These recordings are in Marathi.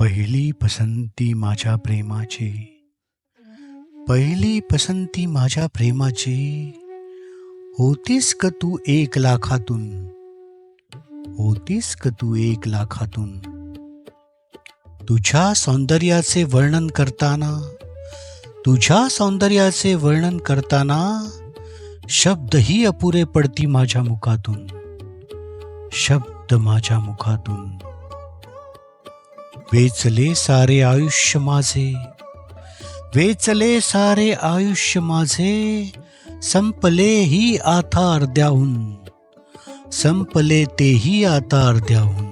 पहिली पसंती माझ्या प्रेमाची. पहिली पसंती माझ्या प्रेमाची. होतीस क तू एक लाखातून? होतीस क तू एक लाखातून? तुझ्या सौंदर्याचे वर्णन करताना तुझ्या सौंदर्याचे वर्णन करताना शब्दही अपुरे पडती माझ्या मुखातून. शब्द माझ्या मुखातून. वेचले सारे आयुष्य माझे. वेचले सारे आयुष्य माझे. संपले ही आता अर्ध्याहून संपले तेही आता अर्ध्याहून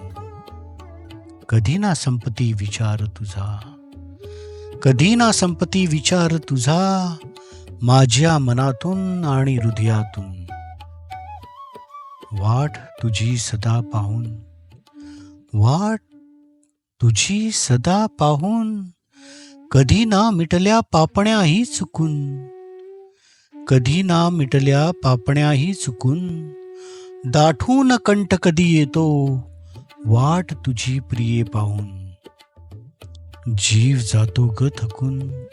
कधी ना संपती विचार तुझा. कधी ना संपती विचार तुझा. माझ्या मनातून आणि हृदयातून. वाट तुझी सदा पाहून. वाट तुझी सदा पाहून कधी ना मिटल्या पापण्याही चुकून. कधी ना मिटल्या पापण्याही चुकून दाठून कंठ कधी येतो वाट तुझी प्रिये पाहून. जीव जातो ग थकून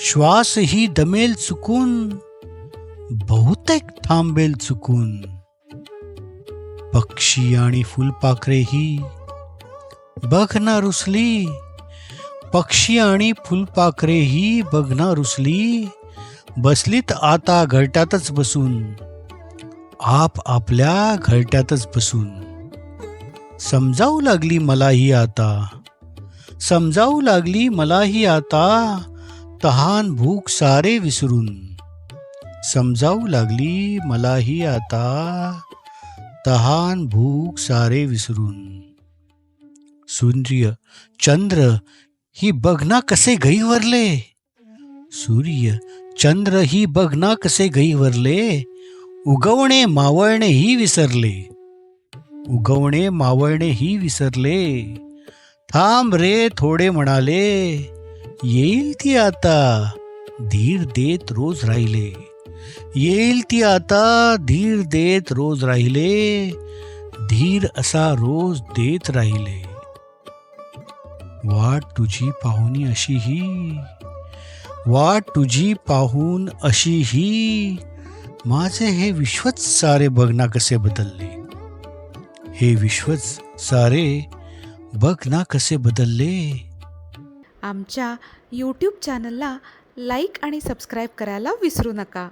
श्वासही दमेल चुकून बहुतेक थांबेल चुकून. पक्षी आणि फुलपाखरेही बघ ना रुसली पक्षी आणि फुलपाखरेही बघ ना रुसली बसलीत आता घरट्यातच बसून. आप आपल्या घरट्यातच बसून. समजावू लागली मलाही आता. समजावू लागली मलाही आता. तहान भूक सारे विसरून. समजावू लागली मलाही आता. तहान भूक सारे विसरून. सूर्य चंद्र ही बघना कसे गई वरले? सूर्य चंद्र ही बघना कसे गई वरले? उगवणे मावळणे ही विसरले. उगवणे मावळणे ही विसरले. थांब रे, थोडे म्हणाले. येईल ती आता, धीर देत रोज राहिले. येईल ती आता, धीर देत रोज राहिले. धीर असा रोज देत राहिले. वाट तुझी पाहुनी अशी ही वाट तुझी पाहून अशी ही माझे हे विश्वच सारे बघना कसे बदलले. हे विश्वच सारे बघ ना कसे बदलले. आमच्या यूट्यूब चॅनलला लाईक आणि सबस्क्राईब करायला विसरू नका.